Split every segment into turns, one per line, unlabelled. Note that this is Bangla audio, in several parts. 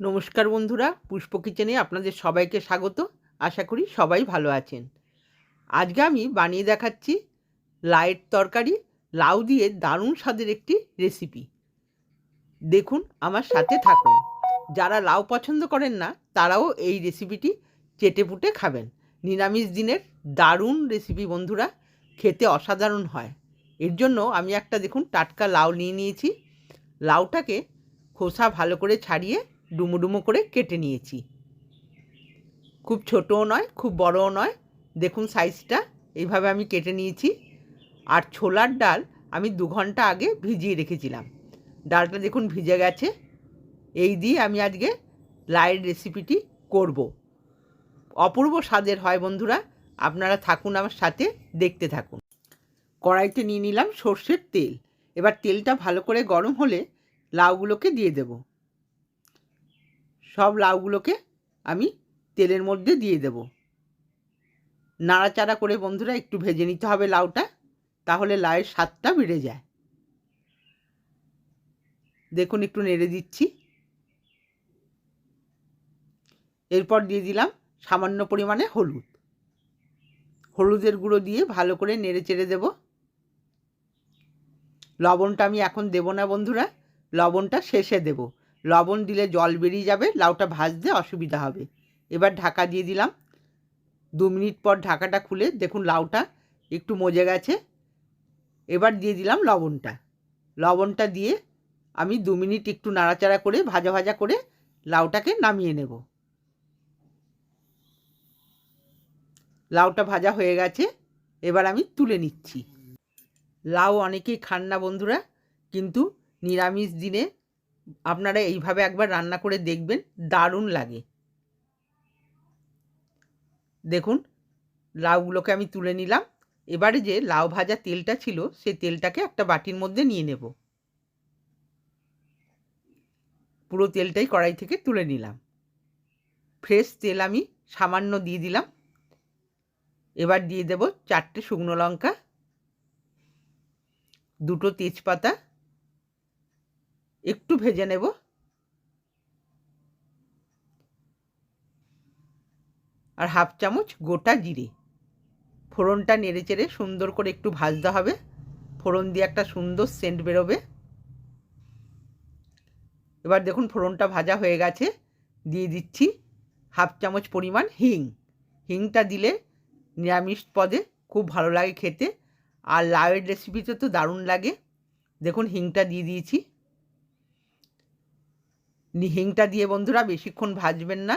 নমস্কার বন্ধুরা, পুষ্প কিচেনে আপনাদের সবাইকে স্বাগত। আশা করি সবাই ভালো আছেন। আজকে আমি বানিয়ে দেখাচ্ছি লাইট তরকারি, লাউ দিয়ে দারুণ স্বাদের একটি রেসিপি। দেখুন, আমার সাথে থাকুন। যারা লাউ পছন্দ করেন না, তারাও এই রেসিপিটি চেটে পুটে খাবেন। নিরামিষ দিনের দারুণ রেসিপি বন্ধুরা, খেতে অসাধারণ হয়। এর জন্য আমি একটা, দেখুন, টাটকা লাউ নিয়ে নিয়েছি। লাউটাকে খোসা ভালো করে ছাড়িয়ে ডুমো ডুমো করে কেটে নিয়েছি। খুব ছোটও নয়, খুব বড়ও নয়। দেখুন সাইজটা, এইভাবে আমি কেটে নিয়েছি। আর ছোলার ডাল আমি দু ঘণ্টা আগে ভিজিয়ে রেখেছিলাম। ডালটা দেখুন ভিজে গেছে। এই দিয়ে আমি আজকে লাইয়ের রেসিপিটি করব। অপূর্ব স্বাদের হয় বন্ধুরা, আপনারা থাকুন আমার সাথে, দেখতে থাকুন। কড়াইতে নিয়ে নিলাম সর্ষের তেল। এবার তেলটা ভালো করে গরম হলে লাউগুলোকে দিয়ে দেব। সব লাউগুলোকে আমি তেলের মধ্যে দিয়ে দেব। নাড়াচাড়া করে বন্ধুরা একটু ভেজে নিতে হবে লাউটা, তাহলে লাউয়ের স্বাদটা বেড়ে যায়। দেখুন, একটু নেড়ে দিচ্ছি। এরপর দিয়ে দিলাম সামান্য পরিমাণে হলুদ। হলুদের গুঁড়ো দিয়ে ভালো করে নেড়ে চেড়ে দেব। লবণটা আমি এখন দেব না বন্ধুরা, লবণটা শেষে দেব। লবণ দিলে জল বেরিয়ে যাবে, লাউটা ভাজতে অসুবিধা হবে। এবার ঢাকা দিয়ে দিলাম। দু মিনিট পর ঢাকাটা খুলে দেখুন লাউটা একটু মজে গেছে। এবার দিয়ে দিলাম লবণটা। লবণটা দিয়ে আমি দু মিনিট একটু নাড়াচাড়া করে, ভাজা ভাজা করে লাউটাকে নামিয়ে নেব। লাউটা ভাজা হয়ে গেছে, এবার আমি তুলে নিচ্ছি। লাউ অনেকেই খান না বন্ধুরা, কিন্তু নিরামিষ দিনে আপনারা এইভাবে একবার রান্না করে দেখবেন, দারুণ লাগে। দেখুন, লাউগুলোকে আমি তুলে নিলাম। এবারে যে লাউ ভাজা তেলটা ছিল সেই তেলটাকে একটা বাটির মধ্যে নিয়ে নেব। পুরো তেলটাই কড়াই থেকে তুলে নিলাম। ফ্রেশ তেল আমি সামান্য দিয়ে দিলাম। এবার দিয়ে দেব চারটে শুকনো লঙ্কা, দুটো তেজপাতা একটু ভেজে নেব। আর হাফ চামচ গোটা জিরে। ফোড়নটা নেড়ে চেড়ে সুন্দর করে একটু ভাজতে হবে। ফোড়ন দিয়ে একটা সুন্দর সেন্ট বেরোবে। এবার দেখুন ফোড়নটা ভাজা হয়ে গেছে। দিয়ে দিচ্ছি হাফ চামচ পরিমাণ হিং। হিংটা দিলে নিরামিষ পদে খুব ভালো লাগে খেতে। আর লাউয়ের রেসিপিতে তো দারুণ লাগে। দেখুন হিংটা দিয়ে দিয়েছি। হিংটা দিয়ে বন্ধুরা বেশিক্ষণ ভাজবেন না,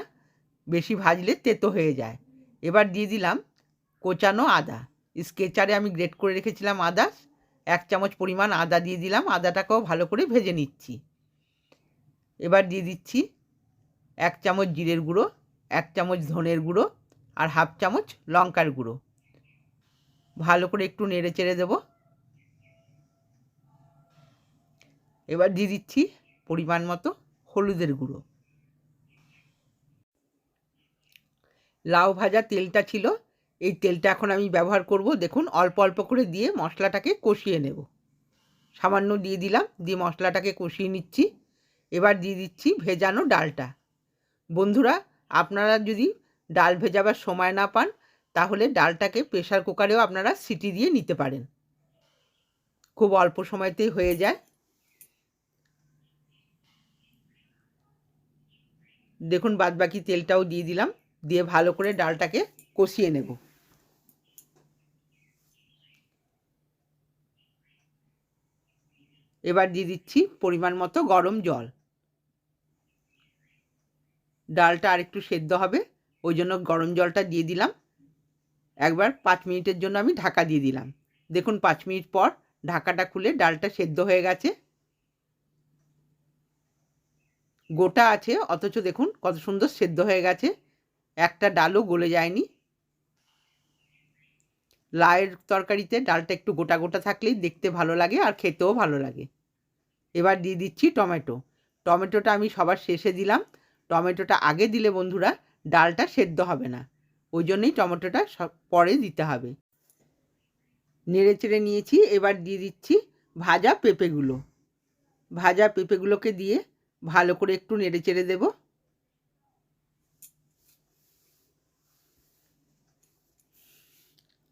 বেশি ভাজলে তেতো হয়ে যায়। এবার দিয়ে দিলাম কোচানো আদা। স্কেচারে আমি গ্রেট করে রেখেছিলাম আদা, এক চামচ পরিমাণ আদা দিয়ে দিলাম, আদাটাকেও ভালো করে ভেজে নিচ্ছি। এবার দিয়ে দিচ্ছি এক চামচ জিরের গুঁড়ো, এক চামচ ধনের গুঁড়ো আর হাফ চামচ লঙ্কার গুঁড়ো। ভালো করে একটু নেড়ে চেড়ে দেব। এবার দিয়ে দিচ্ছি পরিমাণ মতো হলুদের গুঁড়ো। লাউ ভাজা তেলটা ছিল, এই তেলটা এখন আমি ব্যবহার করব। দেখুন, অল্প অল্প করে দিয়ে মশলাটাকে কষিয়ে নেব। সামান্য দিয়ে দিলাম, দিয়ে মশলাটাকে কষিয়ে নিচ্ছি। এবার দিয়ে দিচ্ছি ভেজানো ডালটা। বন্ধুরা, আপনারা যদি ডাল ভেজাবার সময় না পান, তাহলে ডালটাকে প্রেশার কুকারেও আপনারা সিটি দিয়ে নিতে পারেন। খুব অল্প সময়তেই হয়ে যায়। দেখুন বাদবাকি তেলটাও দিয়ে দিলাম, দিয়ে ভালো করে ডালটাকে কষিয়ে নেব। এবার দিয়ে দিচ্ছি পরিমাণ মতো গরম জল। ডালটা আরেকটু সেদ্ধ হবে, ওই জন্য গরম জলটা দিয়ে দিলাম। একবার পাঁচ মিনিটের জন্য আমি ঢাকা দিয়ে দিলাম। দেখুন পাঁচ মিনিট পর ঢাকাটা খুলে ডালটা সেদ্ধ হয়ে গেছে। গোটা আছে, অথচ দেখুন কত সুন্দর সেদ্ধ হয়ে গেছে। একটা ডালও গলে যায়নি। লায়ের তরকারিতে ডালটা একটু গোটা গোটা থাকলেই দেখতে ভালো লাগে আর খেতেও ভালো লাগে। এবার দিয়ে দিচ্ছি টমেটো। টমেটোটা আমি সবার শেষে দিলাম। টমেটোটা আগে দিলে বন্ধুরা ডালটা সেদ্ধ হবে না। ওই জন্যই টমেটোটা সব পরে দিতে হবে। নেড়ে চেড়ে নিয়েছি, এবার দিয়ে দিচ্ছি ভাজা পেঁপেগুলো। ভাজা পেঁপেগুলোকে দিয়ে ভালো করে একটু নেড়ে চেড়ে দেব।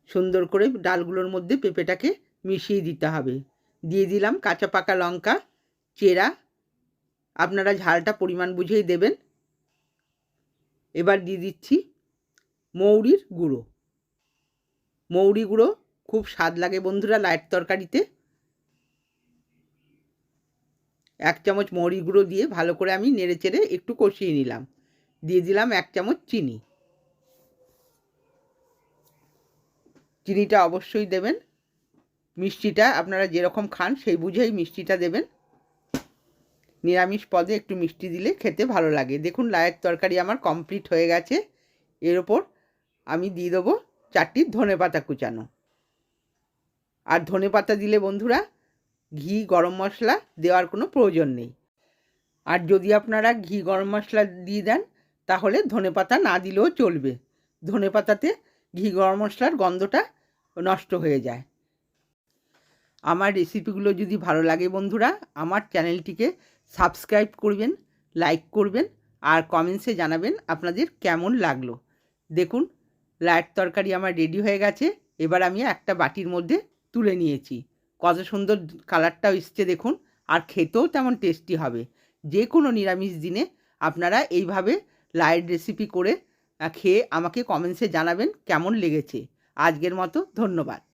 সুন্দর করে ডালগুলোর মধ্যে পেঁপেটাকে মিশিয়ে দিতে হবে। দিয়ে দিলাম কাঁচা পাকা লঙ্কা, চেরা, আপনারা ঝালটা পরিমাণ বুঝেই দেবেন। এবার দিয়ে দিচ্ছি মৌরির গুঁড়ো। মৌরি গুঁড়ো খুব স্বাদ লাগে বন্ধুরা, লাইট তরকারিতে। এক চামচ মৌরি গুঁড়ো দিয়ে ভালো করে আমি নেড়ে চেড়ে একটু কষিয়ে নিলাম। দিয়ে দিলাম এক চামচ চিনি। চিনিটা অবশ্যই দেবেন। মিষ্টিটা আপনারা যেরকম খান সেই বুঝেই মিষ্টিটা দেবেন। নিরামিষ পদে একটু মিষ্টি দিলে খেতে ভালো লাগে। দেখুন লায়ের তরকারি আমার কমপ্লিট হয়ে গেছে। এর ওপর আমি দিয়ে দেবো চারটি ধনে পাতা কুচানো। আর ধনে পাতা দিলে বন্ধুরা ঘি, গরম মশলা দেওয়ার কোনো প্রয়োজন নেই। আর যদি আপনারা ঘি, গরম মশলা দিয়ে দেন, তাহলে ধনে পাতা না দিলেও চলবে। ধনে পাতাতে ঘি, গরম মশলার গন্ধটা নষ্ট হয়ে যায়। আমার রেসিপিগুলো যদি ভালো লাগে বন্ধুরা, আমার চ্যানেলটিকে সাবস্ক্রাইব করবেন, লাইক করবেন আর কমেন্টসে জানাবেন আপনাদের কেমন লাগল। দেখুন লাইট তরকারি আমার রেডি হয়ে গেছে। এবার আমি একটা বাটির মধ্যে তুলে নিয়েছি। কত সুন্দর কালারটাও এসছে দেখুন, আর খেতেও তেমন টেস্টি হবে। যে কোনো নিরামিষ দিনে আপনারা এইভাবে লাইট রেসিপি করে খেয়ে আমাকে কমেন্টসে জানাবেন কেমন লেগেছে। আজকের মতো ধন্যবাদ।